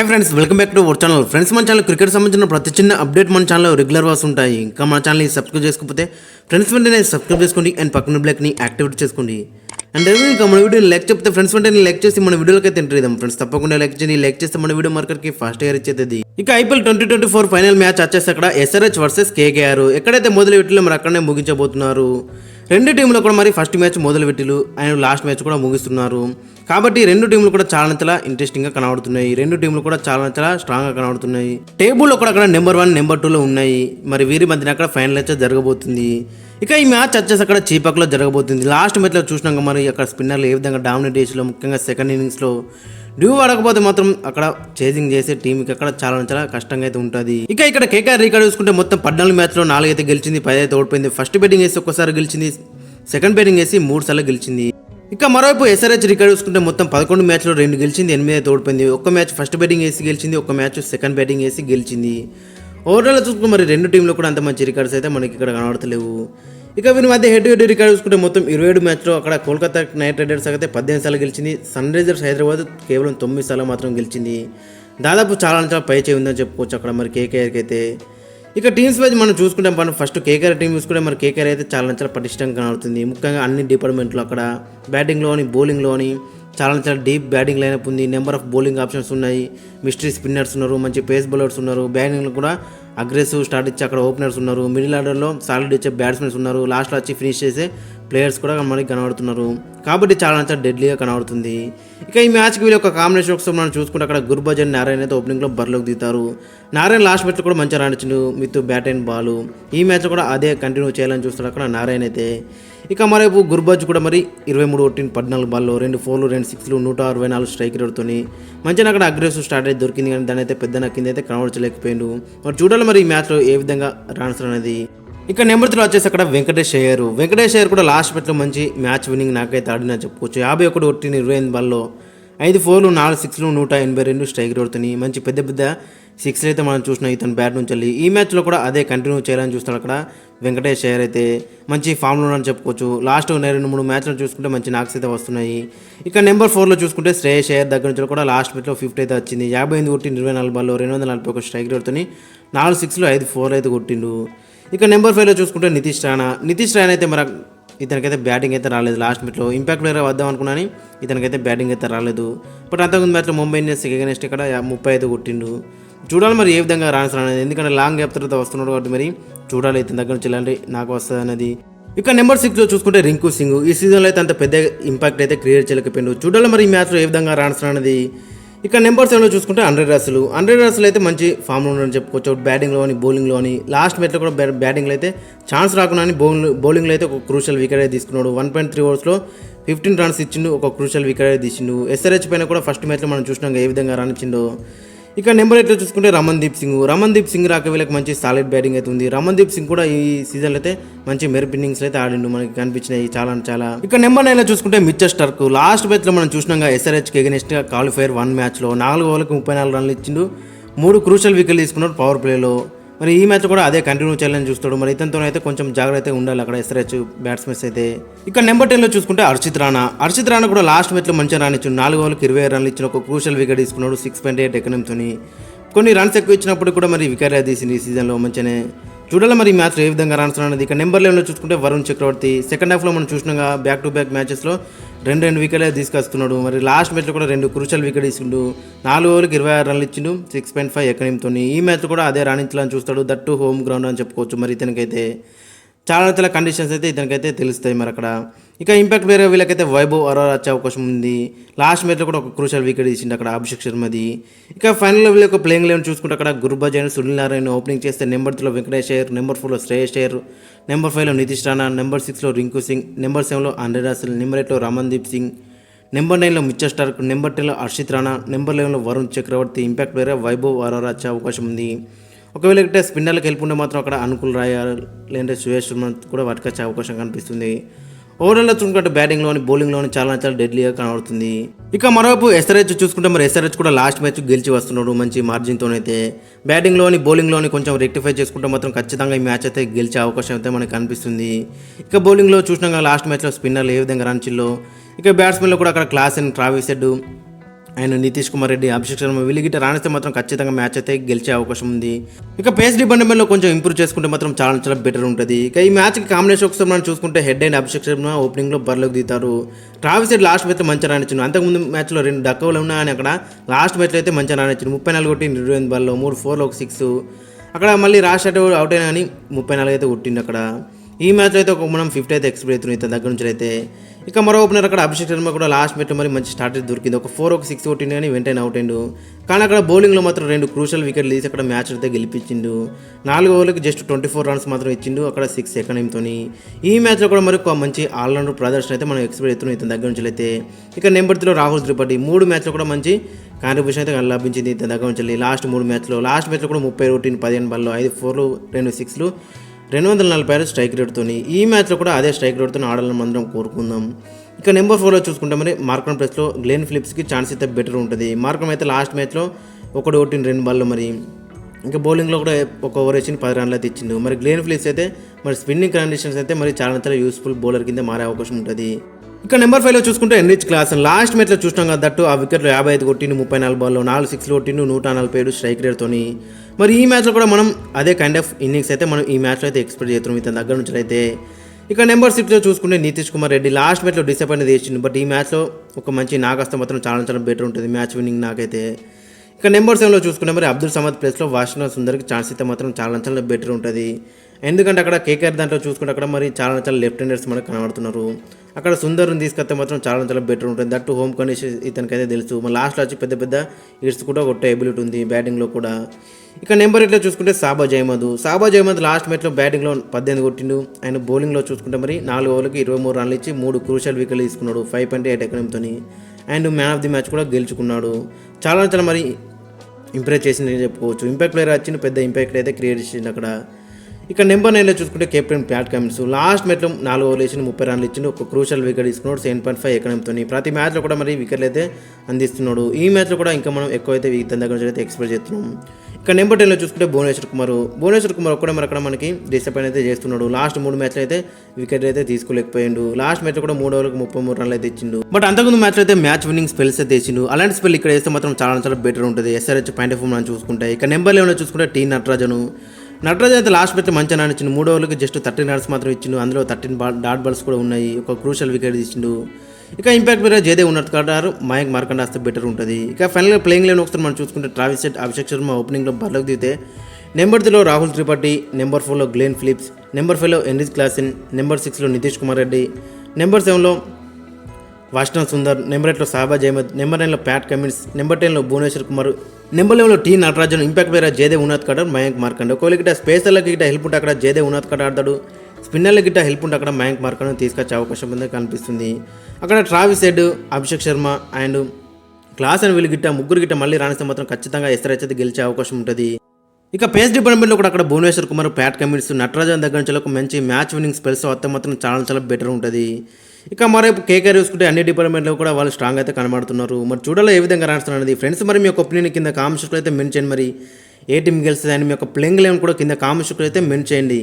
Hi friends welcome back to our channel. Friends మన channel cricket సంబంధించిన ప్రతి చిన్న అప్డేట్ మన ఛానల్లో రెగ్యులర్ వాస్ ఉంటాయి ఇంకా మన ఛానల్ని సబ్స్క్రైబ్ చేసుకోకపోతే ఫ్రెండ్స్ వెంటనే సబ్స్క్రైబ్ చేసుకోండి అండ్ పక్కన బ్లాక్ని యాక్టివేట్ చేసుకోండి. అండ్ ఇంకా మన వీడియో లైక్ చెప్తే ఫ్రెండ్స్ వెంటనే లైక్ చేసి మన వీడియోకి అయితే ఎంటర్ ఇద్దాం ఫ్రెండ్స్ తప్పకుండా లైక్ చేయండి. లైక్ చేస్తే మన వీడియో మార్కెట్కి ఫాస్ట్గా ఇచ్చేది ఇక IPL twenty twenty four final match వచ్చేసి అక్కడ ఎస్ఆర్హెచ్ వర్సెస్ కేకేఆర్ ఎక్కడైతే మొదలు పెట్టిలో మరి అక్కడనే ముగించబోతున్నారు. రెండు టీంలు కూడా మరి ఫస్ట్ మ్యాచ్ మొదలుపెట్టిలు అండ్ లాస్ట్ మ్యాచ్ కూడా ముగిస్తున్నారు. కాబట్టి రెండు టీంలు కూడా చాలా చాలా ఇంట్రెస్టింగ్గా కనబడుతున్నాయి. రెండు టీంలు కూడా చాలా చాలా స్ట్రాంగ్గా కనబడుతున్నాయి. టేబుల్లో కూడా అక్కడ నెంబర్ వన్ నెంబర్ టూలో ఉన్నాయి. మరి వీరి మధ్యన అక్కడ ఫైనల్ అయితే జరగబోతుంది. ఇక ఈ మ్యాచ్ వచ్చేసి అక్కడ చీపక్లో జరగబోతుంది. లాస్ట్ మ్యాచ్లో చూసినాక మరి అక్కడ స్పిన్నర్లు ఏ విధంగా డామినేట్ చేసిలో ముఖ్యంగా సెకండ్ ఇన్నింగ్స్లో డ్యూ ఆడకపోతే మాత్రం అక్కడ చేజింగ్ చేసే టీంకి అక్కడ చాలా చాలా కష్టంగా అయితే ఉంటుంది. ఇక ఇక్కడ కేకేఆర్ రికార్డ్ చూసుకుంటే మొత్తం పద్నాలుగు మ్యాచ్లో నాలుగు అయితే గెలిచింది పది అయితే ఓడిపోయింది. ఫస్ట్ బెట్టింగ్ వేసి ఒక్కసారి గెలిచింది సెకండ్ బ్యాటింగ్ వేసి మూడు సార్లు గెలిచింది. ఇక మరోవైపు ఎస్ఆర్హెచ్ రికార్డ్ చూసుకుంటే మొత్తం పదకొండు మ్యాచ్లో రెండు గెలిచింది ఎనిమిది అయితే ఓడిపోయింది. ఒక్క మ్యాచ్ ఫస్ట్ బ్యాటింగ్ వేసి గెలిచింది ఒక మ్యాచ్ సెకండ్ బ్యాటింగ్ వేసి గెలిచింది. ఓవరాల్ చూసుకుంటే మరి రెండు టీంలో కూడా అంత మంచి రికార్డ్స్ అయితే మనకి ఇక్కడ కనబడతలేవు. ఇక వీరి మధ్య హెడ్ హెడ్ రికార్డ్ చూసుకుంటే మొత్తం ఇరవై ఏడు మ్యాచ్లో అక్కడ కోల్కతా నైట్ రైడర్స్ అయితే పద్దెనిమిది సార్లు గెలిచింది. సన్ రైజర్స్ హైదరాబాద్ కేవలం తొమ్మిది సార్లు మాత్రం గెలిచింది. దాదాపు చాలా చాలా పై చేయి ఉందని చెప్పుకోవచ్చు అక్కడ మరి కేకేఆర్కి అయితే. ఇక టీమ్స్ వైజ్ మనం చూసుకుంటే మనం ఫస్ట్ కేకేఆర్ టీం చూసుకుంటే మరి కేకేఆర్ అయితే చాలా చాలా పటిష్టంగా కనబడుతుంది. ముఖ్యంగా అన్ని డిపార్ట్మెంట్లో అక్కడ బ్యాటింగ్లోని బౌలింగ్లోని చాలా చాలా డీప్ బ్యాటింగ్ లైనప్ ఉంది. నెంబర్ ఆఫ్ బౌలింగ్ ఆప్షన్స్ ఉన్నాయి. మిస్టరీ స్పిన్నర్స్ ఉన్నారు మంచి పేస్ బౌలర్స్ ఉన్నారు. బ్యాటింగ్లో కూడా అగ్రెసివ్ స్టార్ట్ ఇచ్చి అక్కడ ఓపెనర్స్ ఉన్నారు. మిడిల్ ఆర్డర్లో సాలిడ్ ఇచ్చే బ్యాట్స్మెన్స్ ఉన్నారు. లాస్ట్లో వచ్చి ఫినిష్ చేసే ప్లేయర్స్ కూడా మనకి కనబడుతున్నారు. కాబట్టి చాలా చాలా డెడ్లీగా కనబడుతుంది. ఇక ఈ మ్యాచ్కి వీళ్ళు ఒక కాంబినేషన్ ఒకసారి మనం చూసుకుంటే అక్కడ గుర్బజన్ నారాయణ అయితే ఓపెనింగ్లో బరిలోకి దిగుతారు. నారాయణ లాస్ట్ మ్యాచ్లో కూడా మంచిగా రాణించిండు. With bat and ball. ఈ మ్యాచ్ కూడా అదే కంటిన్యూ చేయాలని చూస్తాడు అక్కడ నారాయణ అయితే. ఇక మరేపు గుర్బాజ్ కూడా మరి ఇరవై మూడు కొట్టిన పద్నాలుగు బాల్లో రెండు ఫోర్లు రెండు సిక్స్లు నూట అరవై నాలుగు స్ట్రైక్ రేట్తో మంచిగా అక్కడ అగ్రెసివ్ స్టార్ట్ అయితే దొరికింది కానీ దాని అయితే పెద్ద కింద అయితే కనబడచలేకపోయిండు. మరి చూడాలి మరి ఈ మ్యాచ్లో ఏ విధంగా రాన్సర్ అనేది. ఇక నెంబర్ త్రీ వచ్చేసి అక్కడ వెంకటేష్ అయ్యారు. వెంకటేష్ అయ్యారు కూడా లాస్ట్ మ్యాచ్లో మంచి మ్యాచ్ విన్నింగ్ నాకైతే ఆడినా చెప్పుకోవచ్చు. యాభై ఒకటి కొట్టిన ఇరవై ఎనిమిది బాల్లో ఐదు ఫోర్లు నాలుగు సిక్స్లు నూట ఎనభై రెండు స్ట్రైక్ రేట్తోని మంచి పెద్ద పెద్ద సిక్స్ అయితే మనం చూసిన ఇతను బ్యాట్ నుంచి వెళ్ళి ఈ మ్యాచ్లో కూడా అదే కంటిన్యూ చేయాలని చూస్తాడు అక్కడ వెంకటేష్ అయ్యర్ అయితే. మంచి ఫామ్లో ఉన్నారని చెప్పుకోవచ్చు. లాస్ట్ రెండు మూడు మ్యాచ్లు చూసుకుంటే మంచి నాక్స్ అయితే వస్తున్నాయి. ఇక నెంబర్ ఫోర్లో చూసుకుంటే శ్రేయస్ అయ్యర్ దగ్గర నుంచి కూడా లాస్ట్ మ్యాచ్లో ఫిఫ్టీ అయితే వచ్చింది. యాభై ఎనిమిది కొట్టి ఇరవై నాలుగు బాల్లో రెండు వందల నలభై ఒక స్ట్రైక్ రేట్తోని నాలుగు సిక్స్లో ఐదు ఫోర్ అయితే కొట్టిండు. ఇక నెంబర్ ఫైవ్లో చూసుకుంటే నితీష్ రాణా. నితీష్ రాణా అయితే మరి ఇతనికైతే బ్యాటింగ్ అయితే రాలేదు లాస్ట్ మ్యాచ్లో ఇంపాక్ట్ ప్లేయర్ వద్దాం అనుకున్నాను ఇతనికైతే బ్యాటింగ్ అయితే రాలేదు. బట్ అంతకుముందు మ్యాచ్లో ముంబై ఇండియన్స్ ఎగనెస్ట్ ఇక్కడ ముప్పై ఐదు కొట్టిండు. చూడాలి మరి ఏ విధంగా రాణిస్తాను అనేది. ఎందుకంటే లాంగ్ గ్యాప్ తర్వాత వస్తున్నాడు కాబట్టి మరి చూడాలి అయితే దగ్గర నుంచి ఇలాంటి నాకు వస్తుంది అనేది. ఇక నెంబర్ సిక్స్లో చూసుకుంటే రింకు సింగ్. ఈ సీజన్లో అయితే అంత పెద్ద ఇంపాక్ట్ అయితే క్రియేట్ చేయలేకపోయిండు. చూడాలి మరి ఈ మ్యాచ్లో ఏ విధంగా రాణిస్తాను అనేది. ఇక నెంబర్ సెవెన్లో చూసుకుంటే హండ్రెడ్ రాసులు హండ్రెడ్ రస్సులు అయితే మంచి ఫామ్లో ఉన్నారని చెప్పుకోవచ్చు. బ్యాటింగ్లోని బౌలింగ్లోని లాస్ట్ మ్యాచ్లో కూడా బ్యా- బ్యాటింగ్లో అయితే ఛాన్స్ రాకుండా అని బౌలింగ్ బౌలింగ్లో అయితే ఒక క్రూషల్ వికెట్ అయితే తీసుకున్నాడు. వన్ పాయింట్ త్రీ ఓవర్స్లో ఫిఫ్టీన్ రన్స్ ఇచ్చిండు. ఒక క్రూషల్ వికెట్ అయితే తీసిండు. ఎస్ఆర్హెచ్ పైన కూడా ఫస్ట్ మ్యాచ్లో మనం చూసినాం ఏ విధంగా రానిచ్చిండో ఇక నెంబర్ ఎయిట్లో చూసుకుంటే రమన్ దీప్ సింగ్. రమన్ దీప్ సింగ్ రాక వీళ్ళకి మంచి సాలిడ్ బ్యాటింగ్ అయితే ఉంది. రమన్దీప్ సింగ్ కూడా ఈ సీజన్లో అయితే మంచి మెరుపు ఇన్నింగ్స్ అయితే ఆడిండు. మనకి కనిపించినాయి చాలా అంటే చాలా. ఇక నెంబర్ నైన్లో చూసుకుంటే మిచ్చర్ స్టార్క్. లాస్ట్ మ్యాచ్లో మనం చూసినాం ఎస్ఆర్హెచ్కి ఎగనెస్ట్గా క్వాలిఫైర్ వన్ మ్యాచ్లో నాలుగు ఓవర్లకు ముప్పై నాలుగు రన్లు ఇచ్చిండు. మూడు క్రూషల్ వికెట్లు తీసుకున్నాడు పవర్ ప్లేలో మరి ఈ మ్యాచ్ కూడా అదే కంటిన్యూ చేయాలని చూస్తాడు. మరి ఇతనితో అయితే కొంచెం జాగ్రత్తగా ఉండాలి అక్కడ ఎస్ఆర్హెచ్ బ్యాట్స్మెన్స్ అయితే. ఇక నెంబర్ టెన్లో చూసుకుంటే హర్షిత్ రాణా. హర్షిత్ రాణా కూడా లాస్ట్ మ్యాచ్లో మంచిగా రానిచ్చిండు నాలుగు ఓవర్లకు ఇరవై రన్లు ఇచ్చిన ఒక క్రూషల్ వికెట్ తీసుకున్నాడు. సిక్స్ పాయింట్ ఎయిట్ ఎకనంతోని కొన్ని రన్స్ ఎక్కువ ఇచ్చినప్పుడు కూడా మరి వికెట్ తీసింది ఈ సీజన్లో మంచిగానే. చూడాలి మరి మ్యాచ్ మ్యాచ్లో ఏ విధంగా రన్స్ ఇక నెంబర్ లెవెన్లో చూసుకుంటే వరుణ్ చక్రవర్తి సెకండ్ హాఫ్లో మనం చూసినాగా బ్యాక్ టు బ్యాక్ మ్యాచెస్లో రెండు రెండు వికెట్లే తీసుకొస్తున్నాడు. మరి లాస్ట్ మ్యాచ్లో కూడా రెండు క్రూషల్ వికెట్ ఇచ్చిండు. నాలుగు ఓవర్లకు ఇరవై ఆరు రన్లు ఇచ్చిండు. సిక్స్ పాయింట్ ఫైవ్ ఎకనింతో ఈ మ్యాచ్ కూడా అదే రాణించాలని చూస్తాడు. దట్టు హోమ్ గ్రౌండ్ అని చెప్పుకోవచ్చు. మరి ఇతనికైతే చాలా చాలా కండిషన్స్ అయితే ఇతనికైతే తెలుస్తాయి మరి అక్కడ. ఇక ఇంపాక్ట్ వేరే వీళ్ళకైతే వైభవ్ అరోరా వచ్చే అవకాశం ఉంది. లాస్ట్ మ్యాచ్లో కూడా ఒక క్రూషల్ వికెట్ తీసిండు అక్కడ అభిషేక్ శర్మది ఇక ఫైనల్ వీళ్ళ యొక్క ప్లేయింగ్ లెవెన్ చూసుకుంటే అక్కడ గురుబాజ్ అయిన సునీల్ నారాయణ ఓపెనింగ్ చేస్తే నెంబర్ త్రీలో వెంకటేష్ అయ్యర్ నెంబర్ ఫోర్లో శ్రేయస్ అయ్యర్ నెంబర్ ఫైవ్లో నితీష్ రాణా నెంబర్ సిక్స్లో రింకు సింగ్ నెంబర్ సెవెన్లో అండ్రెడ్ రాసెల్ నెంబర్ ఎయిట్లో రమన్దీప్ సింగ్ నెంబర్ నైన్లో మిచ్చర్ స్టార్క్ నెంబర్ టెన్లో హర్షిత్ రాణా నెంబర్ లెవెన్లో వరుణ్ చక్రవర్తి. ఇంపాక్ట్ వేరే వైభవ్ అరోరా వచ్చే అవకాశం ఉంది. ఒకవేళ ఇక్కడ స్పిన్నర్లకు హెల్ప్ ఉంటే మాత్రం అక్కడ అనుకూల్ రాయ లేదంటే సుయేష్ కూడా వాటికి వచ్చే అవకాశం కనిపిస్తుంది. ఓవరాల్లో చూసుకుంటే బ్యాటింగ్లోని బౌలింగ్లోని చాలా చాలా డెడ్లీగా కనబడుతుంది. ఇక మరోవైపు ఎస్ఆర్హెచ్ చూసుకుంటే మరి ఎస్ఆర్హెచ్ కూడా లాస్ట్ మ్యాచ్ గెలిచి వస్తున్నాడు మంచి మార్జిన్తోనైతే బ్యాటింగ్లోని బౌలింగ్లోని కొంచెం రెక్టిఫై చేసుకుంటే మాత్రం ఖచ్చితంగా ఈ మ్యాచ్ అయితే గెలిచే అవకాశం అయితే మనకు కనిపిస్తుంది. ఇక బౌలింగ్లో చూసినాక లాస్ట్ మ్యాచ్లో స్పిన్నర్లు ఏ విధంగా రన్చిల్లో ఇక బ్యాట్స్మెన్లో కూడా అక్కడ క్లాస్ అండ్ ట్రావిస్ హెడ్ ఆయన నితీష్ కుమార్ రెడ్డి అభిషేక్ శర్మ వీళ్ళు రాణిస్తే మాత్రం ఖచ్చితంగా మ్యాచ్ అయితే గెలిచే అవకాశం ఉంది. ఇక పేస్ డిపార్ట్మెంట్లో కొంచెం ఇంప్రూవ్ చేసుకుంటే మాత్రం చాలా చాలా బెటర్ ఉంటుంది. ఇక ఈ మ్యాచ్కి కాంబినేషన్ ఒకసారి మనం చూసుకుంటే హెడ్ అండ్ అభిషేక్ శర్మ ఓపెనింగ్లో బరిలోకి దిగుతారు. ట్రావిస్ హెడ్ లాస్ట్ మ్యాచ్ మంచిగా రాణించింది అంతకుముందు మ్యాచ్లో రెండు డక్కవులు ఉన్నాయని అక్కడ లాస్ట్ మ్యాచ్లో అయితే మంచిగా రాణించింది ముప్పై నాలుగు కొట్టి ఇరవై ఎనిమిది బాల్లో మూడు ఫోర్లో ఒక సిక్స్ అక్కడ మళ్ళీ రాష్ అవుట్ అయినా కానీ ముప్పై నాలుగు అయితే కొట్టింది అక్కడ. ఈ మ్యాచ్లో అయితే ఒక మనం ఫిఫ్త్ అయితే ఎక్స్పెక్ట్ అవుతుంది ఇతని దగ్గర నుంచి అయితే ఇక మరో ఓపెనర్ అక్కడ అభిషేక్ శర్మ కూడా లాస్ట్ మ్యాచ్ మరి మంచి స్టార్ట్ దొరికింది. ఒక ఫోర్ ఒక సిక్స్ కొట్టింది కానీ వెంటనే అవుట్ అయిండు. కానీ అక్కడ బౌలింగ్లో మాత్రం రెండు క్రూషల్ వికెట్లు తీసి అక్కడ మ్యాచ్ అయితే గెలిపించిండు. నాలుగు ఓవర్లకు జస్ట్ ట్వంటీ ఫోర్ రన్స్ మాత్రం ఇచ్చిండు అక్కడ సిక్స్ ఎకనమీతో ఈ మ్యాచ్లో కూడా మరి ఒక మంచి ఆల్రౌండర్ ప్రదర్శన అయితే మనం ఎక్స్పెక్ట్ అవుతున్నాం ఇతని దగ్గర నుంచి అయితే ఇక నెంబర్ త్రీలో రాహుల్ త్రిపాఠి మూడు మ్యాచ్లో కూడా మంచి కాంట్రిబ్యూషన్ అయితే లభించింది ఇతని దగ్గర నుంచి. లాస్ట్ మూడు మ్యాచ్లో లాస్ట్ మ్యాచ్లో కూడా ముప్పై ఒకటి పదిహేను బాల్లో ఐదు ఫోర్లు రెండు సిక్స్లు రెండు వందల నలభై ఆరు స్ట్రైక్ రేట్తో ఈ మ్యాచ్లో కూడా అదే స్ట్రైక్ రేట్తో ఆడాలని మనం కోరుకుందాం. ఇక నెంబర్ ఫోర్లో చూసుకుంటే మరి మార్కన్ ప్లేస్లో గ్లెన్ ఫిలిప్స్కి ఛాన్స్ అయితే బెటర్ ఉంటుంది. మార్కన్ అయితే లాస్ట్ మ్యాచ్లో ఒకటి ఒకటి రెండు బాల్లో మరి. ఇంకా బౌలింగ్లో కూడా ఒక ఓవర్ వేసి పది రన్లు అయితే ఇచ్చిండు. మరి గ్లేన్ ఫిలిప్స్ అయితే మరి స్పిన్నింగ్ కండిషన్స్ అయితే మరి చాలా చాలా యూస్ఫుల్ బౌలర్ కింద మారే అవకాశం ఉంటుంది. ఇక నెంబర్ ఫైవ్లో చూసుకుంటే ఎన్రిచ్ క్లాస్ లాస్ట్ మ్యాచ్లో చూసినాం కదా దట్టు ఆ వికెట్లో యాభై ఐదు కొట్టిండు ముప్పై నాలుగు బాల్లో నాలుగు సిక్స్లు కొట్టిండు నూట నలభై ఏడు స్ట్రైక్ రేట్తోని. మరి ఈ మ్యాచ్లో కూడా మనం అదే కైండ్ ఆఫ్ ఇన్నింగ్స్ అయితే మనం ఈ మ్యాచ్లో అయితే ఎక్స్పెక్ట్ చేస్తున్నాం. ఇతని దగ్గర నుంచి అయితే ఇక నెంబర్ సిక్స్లో చూసుకుంటే నితీష్ కుమార్ రెడ్డి లాస్ట్ మ్యాచ్లో డిసప్పాయింట్ చేసింది బట్ ఈ మ్యాచ్లో ఒక మంచి నాగస్తే మాత్రం చాలా చాలా బెటర్ ఉంటుంది. మ్యాచ్ విన్నింగ్ నాకైతే. ఇక నెంబర్ సెవెన్లో చూసుకుంటే మరి అబ్దుల్ సమద్ ప్లేస్లో వాషింగ్టన్ సుందర్కి ఛాన్స్ అయితే మాత్రం చాలా చాలా బెటర్ ఉంటుంది. ఎందుకంటే అక్కడ కేకేఆర్ దాంట్లో చూసుకుంటే అక్కడ మరి చాలా చాలా లెఫ్ట్ హ్యాండర్స్ మనకు కనబడుతున్నారు. అక్కడ సుందర్ని తీసుకొస్తే మాత్రం చాలా చాలా బెటర్ ఉంటుంది. దట్టు హోమ్ కండిషన్ ఇతనికైతే తెలుసు. మరి లాస్ట్లో వచ్చి పెద్ద పెద్ద ఇట్స్ కూడా కొట్టే ఎబిలిటీ ఉంది. బ్యాటింగ్లో కూడా. ఇక నెంబర్ ఎయిట్లో చూసుకుంటే సాబా జయమద్ సాబా జయమద్ లాస్ట్ మ్యాచ్లో బ్యాటింగ్లో పద్దెనిమిది కొట్టిండు. ఆయన బౌలింగ్లో చూసుకుంటే మరి నాలుగు ఓవర్లకి ఇరవై మూడు రన్లు ఇచ్చి మూడు క్రూషల్ వికెట్లు తీసుకున్నాడు five point eight ఎకరంతో and man of the match కూడా గెలుచుకున్నాడు. చాలా చాలా మరి ఇంప్రెస్ చేసింది చెప్పుకోవచ్చు. ఇంపాక్ట్ ప్లేయర్ వచ్చింది పెద్ద ఇంపాక్ట్ అయితే క్రియేట్ చేసింది అక్కడ. ఇక నెంబర్ నైన్లో చూసుకుంటే కెప్టెన్ ప్యాట్ కమిన్స్. లాస్ట్ మ్యాచ్లో నాలుగు ఓవర్లు వేసి ముప్పై రన్లు ఇచ్చిండు ఒక క్రూషల్ వికెట్ తీసుకున్నాడు సెవెన్ పాయింట్ ఫైవ్ ఎకనంతో ప్రతి మ్యాచ్లో కూడా మరి వికెట్లు అయితే అందిస్తున్నాడు. ఈ మ్యాచ్లో కూడా ఇంకా మనం ఎక్కువ అయితే ఇతని దగ్గర నుంచి అయితే ఎక్స్పెక్ట్ చేస్తున్నాం. ఇక్కడ నెంబర్ టెన్లో చూసుకుంటే భువనేశ్వర్ కుమార్. భువనేశ్వర్ కుమార్ ఒక్కడే మరి అక్కడ మనకి డిసప్పాయింట్ అయితే చేస్తున్నాడు. లాస్ట్ మూడు మ్యాచ్లు అయితే వికెట్ అయితే తీసుకోలేకపోయిండు. లాస్ట్ మ్యాచ్ కూడా మూడు ఓవర్లకు ముప్పై మూడు రన్లు అయితే ఇచ్చిండు. బట్ అంతకుముందు మ్యాచ్లో అయితే మ్యాచ్ విన్నింగ్ స్పెల్స్ అయితే ఇచ్చిండు. అలాంటి స్పెల్ ఇక్కడ వేస్తే మాత్రం చాలా చాలా బెటర్ ఉంటుంది. ఎస్ఆర్హెచ్ పాయింట్ ఆఫ్ మనం చూసుకుంటే. ఇక నెంబర్ లెవెన్లో చూసుకుంటే టీ నటరాజను. నటరాజన్ అయితే లాస్ట్ మ్యాచ్ మంచిగా ఇచ్చిండు మూడు ఓవర్లకు జస్ట్ థర్టీన్ రన్స్ మాత్రం ఇచ్చిండు. అందులో థర్టీన్ బాల్ డాట్ బాల్స్ కూడా ఉన్నాయి. ఒక క్రూషల్ వికెట్ ఇచ్చిండు ఇక ఇంపాక్ట్ మీద జయదేవ్ ఉన్నట్టు కాడారు మయాంక్ మార్కండాస్త బెటర్ ఉంటుంది. ఇక ఫైనల్గా ప్లేయింగ్ లెవెన్ ఒకసారి మనం చూసుకుంటే ట్రావిస్ సెట్ అభిషేక్ శర్మ ఓపెనింగ్లో బర్లోకి దిగితే నెంబర్ త్రీలో రాహుల్ త్రిపాఠి నెంబర్ ఫోర్లో గ్లేన్ ఫిలిప్స్ నెంబర్ ఫైవ్లో ఎన్రిజ్ క్లాసిన్ నెంబర్ సిక్స్లో నితీష్ కుమార్ రెడ్డి నెంబర్ సెవెన్లో వాష్నా సుందర్ నెంబర్ ఎయిట్లో సాబాజ్ అహ్మద్ నెంబర్ నైన్లో ప్యాట్ కమిన్స్ నెంబర్ టెన్లో భువనేశ్వర్ కుమార్ నెంబర్ లెవెన్లో టీ నటరాజన్ ఇంపాక్ట్ వేరే జయదేవ్ ఉన్నత్ కడ మయాంక్ మార్కండ్. ఒకవేళ గిట్ట స్పేసర్లకి గిట్ట హెల్ప్ ఉంటే అక్కడ జయదేవ్ ఉన్నత్ కడ ఆడతాడు. స్పిన్నర్ల గిట్ట హెల్ప్ ఉంటే అక్కడ మయాంక్ మార్కండ్ తీసుకొచ్చే అవకాశం ఉంది కనిపిస్తుంది. అక్కడ Travis Head Abhishek Sharma and Klaasen and వీళ్ళు గిట్ట ముగ్గురు గిట్ట మళ్ళీ రాణిస్తే మాత్రం ఖచ్చితంగా ఎస్ఆర్హెచ్ అయితే గెలిచే అవకాశం ఉంటుంది. ఇక పేస్ డిపార్ట్మెంట్లో కూడా అక్కడ భువనేశ్వర్ కుమార్ ప్యాట్ కమిట్స్ నటరాజన్ దగ్గర నుంచి ఒక మంచి మ్యాచ్ విన్నింగ్ స్పెల్స్ వస్తే మాత్రం చాలా చాలా బెటర్ ఉంటుంది. ఇక మరోపు కేకేఆర్ చూసుకుంటే అన్ని డిపార్ట్మెంట్లో కూడా వాళ్ళు స్ట్రాంగ్ అయితే కనబడుతున్నారు. మరి చూడాలో ఏ విధంగా రాణిస్తున్నారు అనేది. ఫ్రెండ్స్ మరి మీ యొక్క ఒపీనియన్ కింద కామెంట్స్లో అయితే మెన్షన్ చేయండి. మరి ఏ టీం గెలుస్తుంది అని మీ యొక్క ప్లేయింగ్ లెవెన్ కూడా కింద కామెంట్స్లో అయితే మెన్షన్ చేయండి.